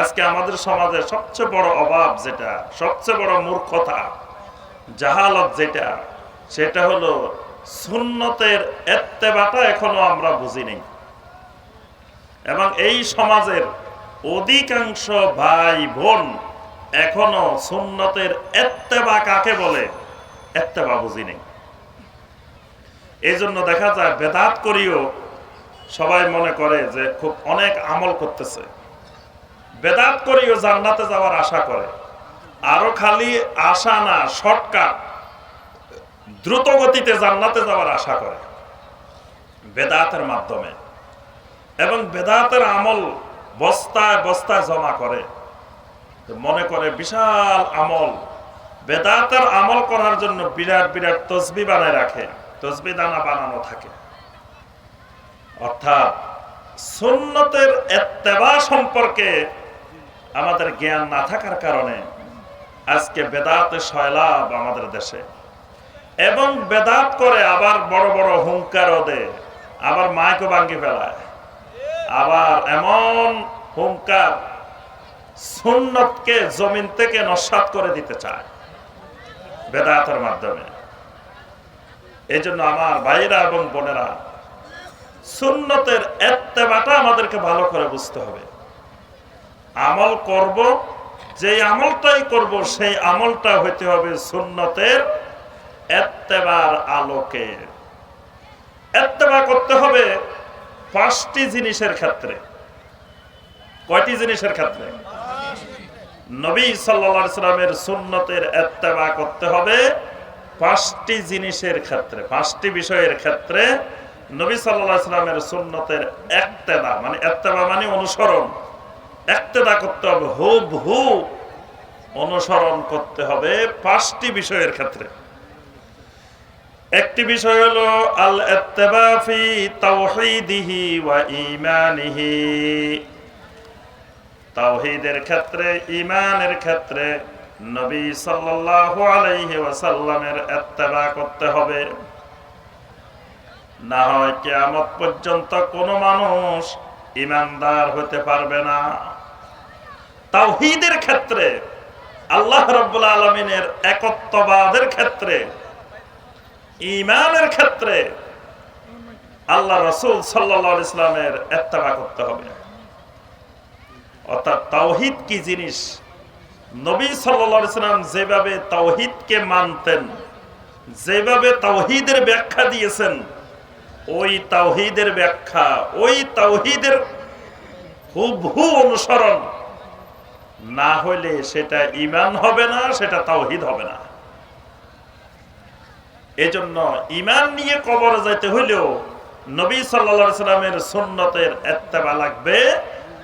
আজকে আমাদের সমাজে সবচেয়ে বড় অভাব যেটা, সবচেয়ে বড় মূর্খতা, জাহালত যেটা, সেটা হলো সুন্নতের এত্তেবাটা এখনও আমরা বুঝি নেই। এবং এই সমাজের অধিকাংশ ভাই বোন এখনও সুন্নতের এত্তেবা কাকে বলে? এত্তেবা বুঝি নেই। এই জন্য দেখা যায় বেদাত করিও সবাই মনে করে যে খুব অনেক আমল করতেছে। বেদাত করিও, জান্নাতে যাওয়ার আশা করে। আরও খালি আশা না, শর্টকাট। দ্রুত গতিতে জান্নাতে যাওয়ার আশা করে। বেদাতের মাধ্যমে। এবং বেদাতের আমল বস্তায় বস্তায় জমা করে। মনে করে, বিশাল আমল। বেদাতের আমল করার জন্য বিরাট বিরাট তসবি বানায় রাখে। তসবি দানা বানানো থাকে। অর্থাৎ সুন্নতের এত্তেবা সম্পর্কে আমাদের জ্ঞান না থাকার কারণে আজকে বেদাতে সয়লাভ আমাদের দেশে। এবং বেদাত করে আবার বড় বড় হুঙ্কারও দেয় আবার মাইকও ভাঙ্গি ফেলায়। আবার এমন হুঙ্কার সুন্নতকে জমিন থেকে নস্বাত করে দিতে চায় বেদাতের মাধ্যমে। এই জন্য আমার ভাইরা এবং বোনেরা, সুন্নতের এত্তেবাটা আমাদেরকে ভালো করে বুঝতে হবে। আমল করব যে আমলটাই করব, সেই আমলটা হইতে হবে সুন্নতের এত্তেবার আলোকে। এত্তেবা করতে হবে পাঁচটি জিনিসের ক্ষেত্রে। কয়টি জিনিসের ক্ষেত্রে? নবী সাল্লা সাল্লামের সুন্নতের এত্তেবা করতে হবে পাঁচটি জিনিসের ক্ষেত্রে, পাঁচটি বিষয়ের ক্ষেত্রে। নবী সাল্লাহ সাল্লামের সুন্নতের একতেদা মানে এত্তেবা মানে অনুসরণ। একতেদা করতে হবে হুব হু অনুসরণ করতে হবে পাঁচটি বিষয়ের ক্ষেত্রে। একটি বিষয় হলো আল ইত্তেবা ফি তাওহীদিহি ওয়া ঈমানিহি। তাওহীদের ক্ষেত্রে ইমানের ক্ষেত্রে নবী সাল্লাল্লাহু আলাইহি ওয়াসাল্লামের ইত্তেবা করতে হবে। না হয় কিয়ামত পর্যন্ত কোনো মানুষ ইমানদার হতে পারবে না। তাওহীদের ক্ষেত্রে, আল্লাহ রাব্বুল আলমিনের একত্ববাদের ক্ষেত্রে ইমানের ক্ষেত্রে আল্লাহ রসুল সাল্লা ইসলামের এত্তেবা করতে হবে। অর্থাৎ তাওহিদ কি জিনিস? নবী সাল্লা ইসলাম যেভাবে তাওহিদকে মানতেন, যেভাবে তাওহিদের ব্যাখ্যা দিয়েছেন, ওই তাওহিদের ব্যাখ্যা, ওই তাওহিদের হুবহু অনুসরণ না হইলে সেটা ইমান হবে না, সেটা তাওহিদ হবে না। এজন্য ইমান নিয়ে কবর যাইতে হইলেও নবী সাল্লা সাল্লামের সুন্নতের এত্তেবা লাগবে,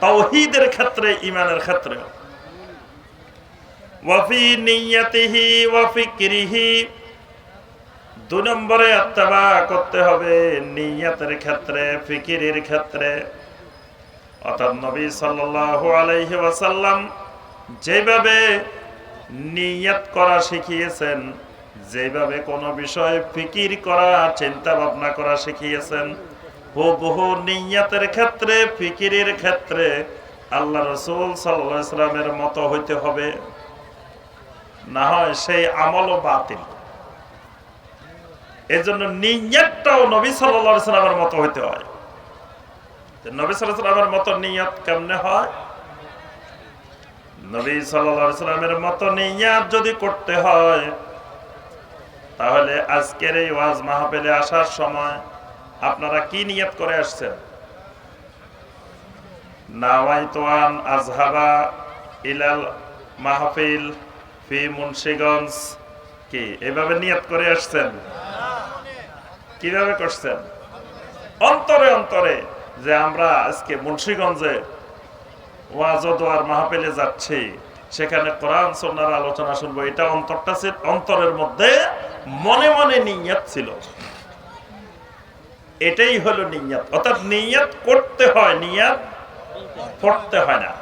তাওহিদের ক্ষেত্রে ইমানের ক্ষেত্রে। ওয়াফি নিয়াতিহি দু নম্বরে আত্মাবা করতে হবে নিয়াতের ক্ষেত্রে, ফিকিরের ক্ষেত্রে। অর্থাৎ নবী আলাইহি ওয়াসাল্লাম যেভাবে নিয়াত করা শিখিয়েছেন, যেভাবে কোনো বিষয়ে ফিকির করা চিন্তা ভাবনা করা শিখিয়েছেন বহু নিয়াতের ক্ষেত্রে, ফিকিরের ক্ষেত্রে আল্লাহ রসুল সাল্লামের মতো হইতে হবে। না হয় সেই আমলও বাতিল। এই জন্য নিয়াতটাও নবী সাল্লামের মতো হইতে হয়। নবী সাল্লামের মতো হয়? মতো নিয়াত যদি করতে হয়, তাহলে আজকের এই ওয়াজ মাহফিলে আসার সময় আপনারা কি নিয়ত করে আসছেন? আজহাবা ইলাল মাহফিল ফি মুন্সিগঞ্জ। কি, এভাবে নিয়ত করে আসছেন? কীভাবে করছেন? অন্তরে অন্তরে। যে আমরা আজকে মুন্সীগঞ্জে ওয়াজ দোয়ার মাহফিলে যাচ্ছি, সেখানে কোরআন সন্ন্যার আলোচনা শুনব। এটা অন্তরটা অন্তরের মধ্যে মনে মনে নিয়াত ছিল। এটাই হলো নিয়াত। অর্থাৎ নিয়াত করতে হয়, নিয়াত পড়তে হয় না।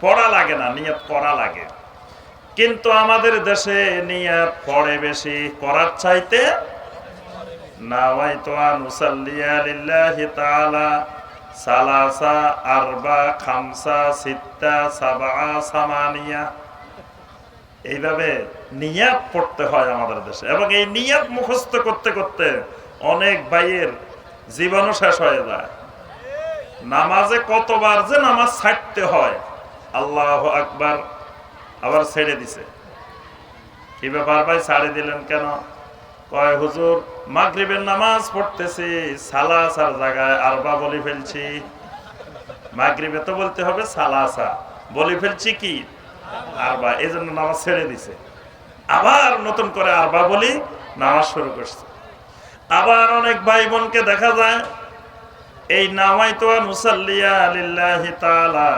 পড়া লাগে না, নিয়াত করা লাগে। কিন্তু আমাদের দেশে নিয়াত পড়ে বেশি, করার চাইতে নাওয়াইতু আন উসাল্লিয়া লিল্লাহি তাআলা সালাসা, আরবা, খামসা, সিত্তা সাবা সামানিয়া। এইভাবে নিয়াত পড়তে হয় আমাদের দেশে। এবং এই নিয়াত মুখস্থ করতে করতে অনেক ভাইয়ের জীবনও শেষ হয়ে যায়। নামাজে কতবার যে নামাজ ছাড়তে হয়, আল্লাহ আকবার আবার ছেড়ে দিছে। কি ব্যাপার ভাই, ছাড়ে দিলেন কেন? কয়, হুজুর, মাগরিবের নামাজ পড়তেছি, সালাসার জায়গায় আরবা বলি ফেলছি। মাগরিবে তো বলতে হবে সালাসা, বলি ফেলছি কি? আরবা এই জন্য নামাজ ছেড়ে দিছে। আবার নতুন করে আরবা বলি নামাজ শুরু করছে। আবার অনেক ভাই বোনকে দেখা যায়, এই নামাই তো মুসাল্লিয়া লিল্লাহি তাআলা।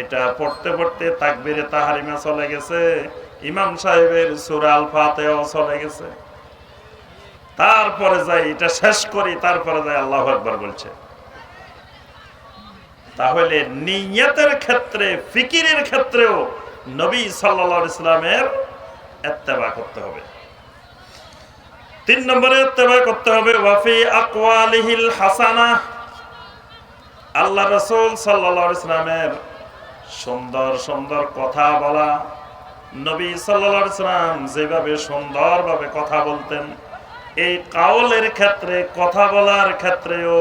এটা পড়তে পড়তে তাকবিরে তাহারিমা চলে গেছে, ইমাম সাহেবের সূরা আল চলে গেছে। তারপরে যাই, এটা শেষ করি, তারপরে যাই আল্লাহু আকবার বলছে। তাহলে নিয়তের ক্ষেত্রে, ফিকিরের ক্ষেত্রেও নবী আলাইহি ইসলামের এত্তেবা করতে হবে। তিন নম্বরে এত্তেবা করতে হবে, ওয়াফি আকওয়ালিহিল হাসানা। আল্লাহ রসুল আলাইহি ইসলামের সুন্দর সুন্দর কথা বলা। নবী সাল্লাল্লাহু ইসলাম যেভাবে সুন্দরভাবে কথা বলতেন এই কাউলের ক্ষেত্রে, কথা বলার ক্ষেত্রেও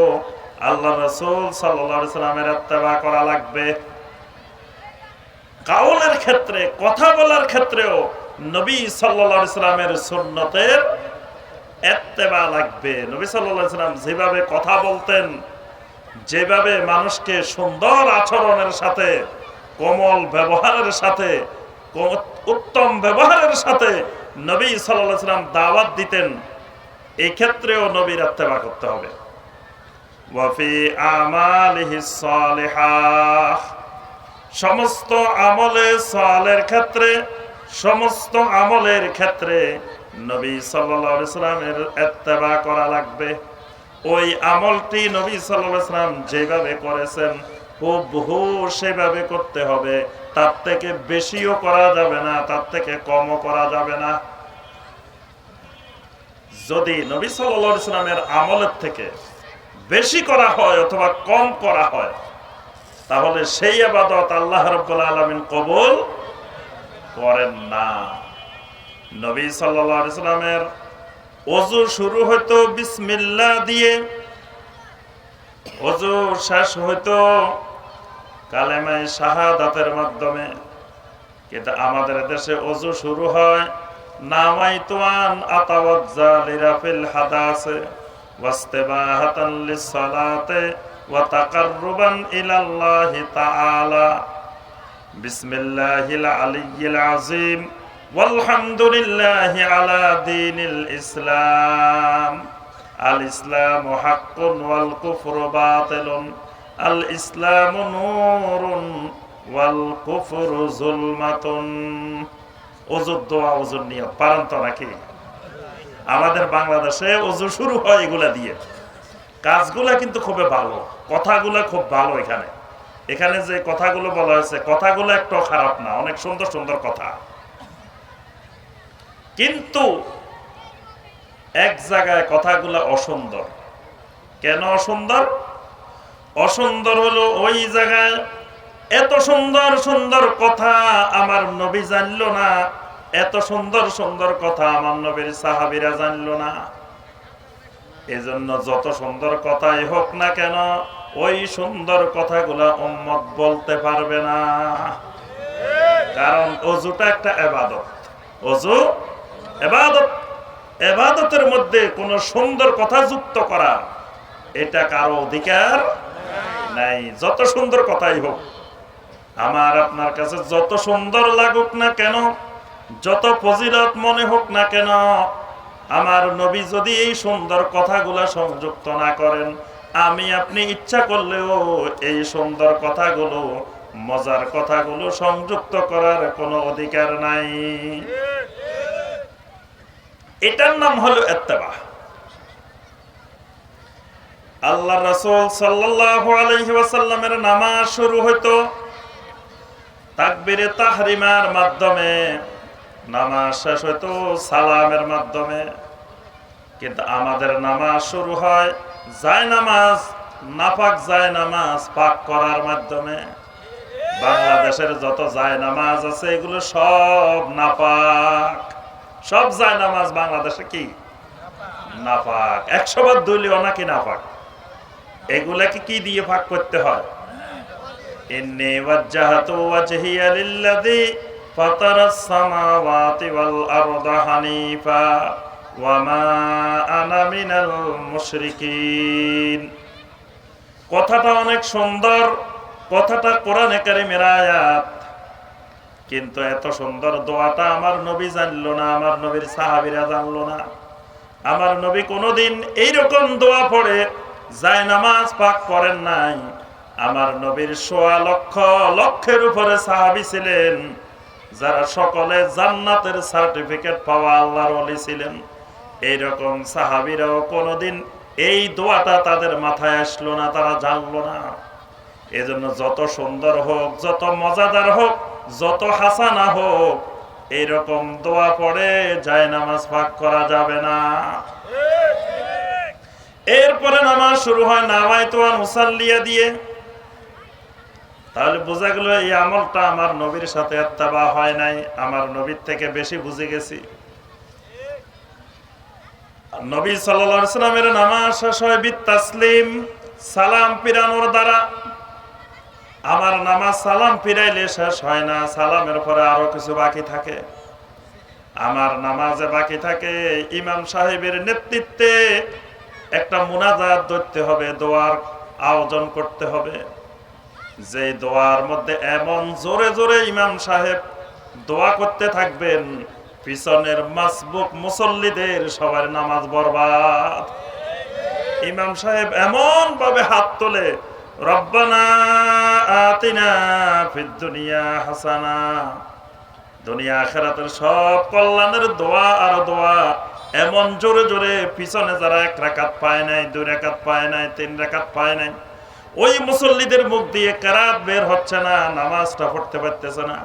আল্লাহ রসুল সাল্লামের ইত্তেবা করা লাগবে। কাউলের ক্ষেত্রে, কথা বলার ক্ষেত্রেও নবী আলাইহি সাল্লামের সুন্নতের এত্তেবা লাগবে। নবী আলাইহি সাল্লাম যেভাবে কথা বলতেন, যেভাবে মানুষকে সুন্দর আচরণের সাথে, কোমল ব্যবহারের সাথে উত্তম ব্যবহারের সাথে নবী আলাইহি সাল্লাম দাওয়াত দিতেন এই ক্ষেত্রেও নবীর আত্মেবা করতে হবে। সমস্ত আমলে সালের ক্ষেত্রে, সমস্ত আমলের ক্ষেত্রে নবী সাল্লামের ইত্তেবা করা লাগবে। ওই আমলটি নবী সাল্লাম যেভাবে করেছেন বহু সেভাবে করতে হবে। তার থেকে বেশিও করা যাবে না, তার থেকে কমও করা যাবে না। যদি নবী আলাইহি সাল্লামের আমলের থেকে বেশি করা হয় অথবা কম করা হয়, তাহলে সেই আবাদত আল্লাহ রব্বুল আলমিন কবুল করেন না। নবী আলাইহি সাল্লামের অজু শুরু হইতো বিসমিল্লাহ দিয়ে, অজু শেষ হইতো কালেমায় শাহাদাতের মাধ্যমে। কিন্তু আমাদের দেশে অজু শুরু হয় নামাইতুয়ান আতাওয়াজ্জা লিরাফিল হাদাসে, ওয়াস্তিবাহাতান লিসসালাতে, ওয়া তাকাররুবান ইলাল্লাহি তাআলা। বিসমিল্লাহিল আলিয়্যিল আযীম, ওয়ালহামদুলিল্লাহি আলা দীনিল ইসলাম। আল ইসলামু হাক্কুন ওয়াল কুফরু বাতিলুন, আল ইসলামু নূরুন ওয়াল কুফরু যুলমাতুন। ওজুর দোয়া, ওজুর নিয়ত পারেন তো নাকি আমাদের বাংলাদেশে ওজু শুরু হয় এগুলা দিয়ে। কাজগুলা কিন্তু খুবই ভালো, কথাগুলা খুব ভালো এখানে। এখানে যে কথাগুলো বলা হয়েছে, কথাগুলো একটু খারাপ না, অনেক সুন্দর সুন্দর কথা। কিন্তু এক জায়গায় কথাগুলো অসুন্দর। কেন অসুন্দর? অসুন্দর হলো ওই জায়গায় এত সুন্দর সুন্দর কথা আমার নবী জানলো না। এত সুন্দর সুন্দর কথা আমার নবীর সাহাবিরা জানলো না। এজন্য যত সুন্দর কথাই হোক না কেন, ওই সুন্দর কথাগুলা উম্মত বলতে পারবে না। কারণ অজুটা একটা এবাদত। অজু এবাদত, এবাদতের মধ্যে কোন সুন্দর কথা যুক্ত করা, এটা কারও অধিকার নাই। যত সুন্দর কথাই হোক, আমার আপনার কাছে যত সুন্দর লাগুক না কেন যত ফজিলত মনে হোক না কেন, আমার নবী যদি এই সুন্দর কথাগুলা সংযুক্ত না করেন, আমি আপনি ইচ্ছা করলেও এই সুন্দর কথাগুলো, মজার কথাগুলো সংযুক্ত করার কোনো অধিকার নাই। এটার নাম হলো এত্তেবা। আল্লাহ রাসূল সাল্লাল্লাহু আলাইহি ওয়াসাল্লামের নামাজ শুরু হইতো, তাকবীরে তাহরিমার মাধ্যমে। নামাজ শেষ হইতো সালামের মাধ্যমে, কিন্তু আমাদের নামাজ শুরু হয় যায় নামাজ, নাপাক যায় নামাজ পাক করার মাধ্যমে। বাংলাদেশের যত যায় নামাজ আছে, এগুলো সব নাপাক। সব যায় নামাজ বাংলাদেশে কি? নাপাক। একশো বার দলীয় নাকি নাপাক। এগুলাকে কি দিয়ে ভাগ করতে হয়? ওয়াল আরদা হানিফা ওয়া মা আনা মিনাল মুশরিকিন কথাটা অনেক সুন্দর, কথাটা কোরআনে কারিমের আয়াত। কিন্তু এত সুন্দর দোয়াটা আমার নবী জানলো না, আমার নবীর সাহাবিরা জানলো না। আমার নবী কোনোদিন এইরকম দোয়া পড়ে যায় নামাজ পাক করেন নাই। আমার নবীর সোয়া লক্ষ লক্ষের উপরে সাহাবি ছিলেন। যারা সকলে জান্নাতের সার্টিফিকেট পাওয়া আল্লাহর ওলি ছিলেন, এইরকম সাহাবিরাও কোনোদিন এই দোয়াটা তাদের মাথায় আসলো না, তারা জানলো না। এজন্য যত সুন্দর হোক, যত মজাদার হোক, যত হাসানা হোক, এইরকম দোয়া পড়ে যায় নামাজ ভাগ করা যাবে না। এরপরে নামাজ শুরু হয় নামায় তো মুসাল্লিয়া দিয়ে। তাহলে বোঝা গেল এই আমলটা আমার নবীর সাথে এত্তাবা হয় নাই, আমার নবীর থেকে বেশি বুঝে গেছি। নবী সাল্লামের নামাজ শেষ হয় বিতাসলিম সালাম পিরানোর দ্বারা। আমার নামাজ সালাম পিরাইলে শেষ হয় না, সালামের পরে আরও কিছু বাকি থাকে। আমার নামাজে বাকি থাকে ইমাম সাহেবের নেতৃত্বে একটা মুনাজাত ধরতে হবে, দোয়ার আয়োজন করতে হবে। যে দোয়ার মধ্যে এমন জোরে জোরে ইমাম সাহেব দোয়া করতে থাকবেন, পিছনের মাসবুক মুসল্লিদের সবার নামাজ বরবাদ। ইমাম সাহেব এমন ভাবে হাত তোলে, রব্বানা আতিনা দুনিয়া হাসানা। দুনিয়া সব কল্যাণের দোয়া আর দোয়া এমন জোরে জোরে পিছনে যারা এক রাকাত পায় নাই, দুই রাকাত পায় নাই, তিন রাকাত পায় নাই ওই মুসল্লিদের মুখ দিয়ে কারাত বের হচ্ছে না, নামাজটা পড়তে পারতেছে না।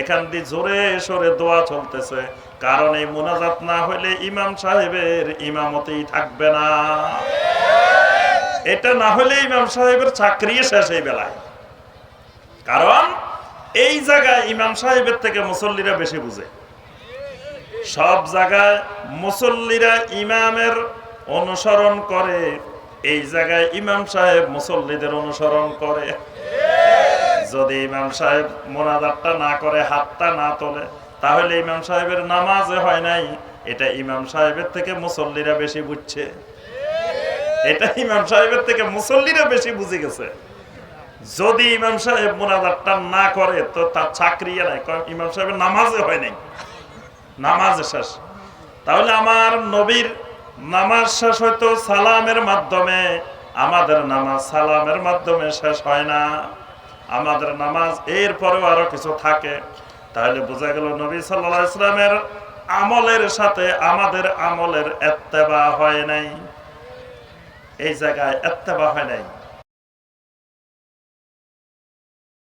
এখান দিয়ে জোরে সরে দোয়া চলতেছে। কারণ এই মোনাজাত না হলে ইমাম সাহেবের ইমামতেই থাকবে না। এটা না হলে ইমাম সাহেবের চাকরি শেষ এই বেলায়। কারণ এই জায়গায় ইমাম সাহেবের থেকে মুসল্লিরা বেশি বুঝে। সব জায়গায় মুসল্লিরা ইমামের অনুসরণ করে। এই জায়গায় ইমাম সাহেব মুসল্লিদের অনুসরণ করে। যদি ইমাম সাহেব মোনাজাতটা না করে, হাতটা না তোলে, তাহলে ইমাম সাহেবের নামাজে হয় নাই। এটা ইমাম সাহেবের থেকে মুসল্লিরা বেশি বুঝছে। এটা ইমাম সাহেবের থেকে মুসল্লিরা বেশি বুঝে গেছে। যদি ইমাম সাহেব মোনাজাতটা না করে, তো তার চাকরি নাই ইমাম সাহেবের নামাজে হয় নাই। নামাজ শেষ। তাহলে আমার নবীর নামাজ শেষ হয়তো সালামের মাধ্যমে, আমাদের নামাজ সালামের মাধ্যমে শেষ হয় না। আমাদের নামাজ এর পরেও আরও কিছু থাকে। তাহলে বোঝা গেল নবী সাল্লা ইসলামের আমলের সাথে আমাদের আমলের এত্তেবা হয় নাই। এই জায়গায় এত্তেবা হয় নাই।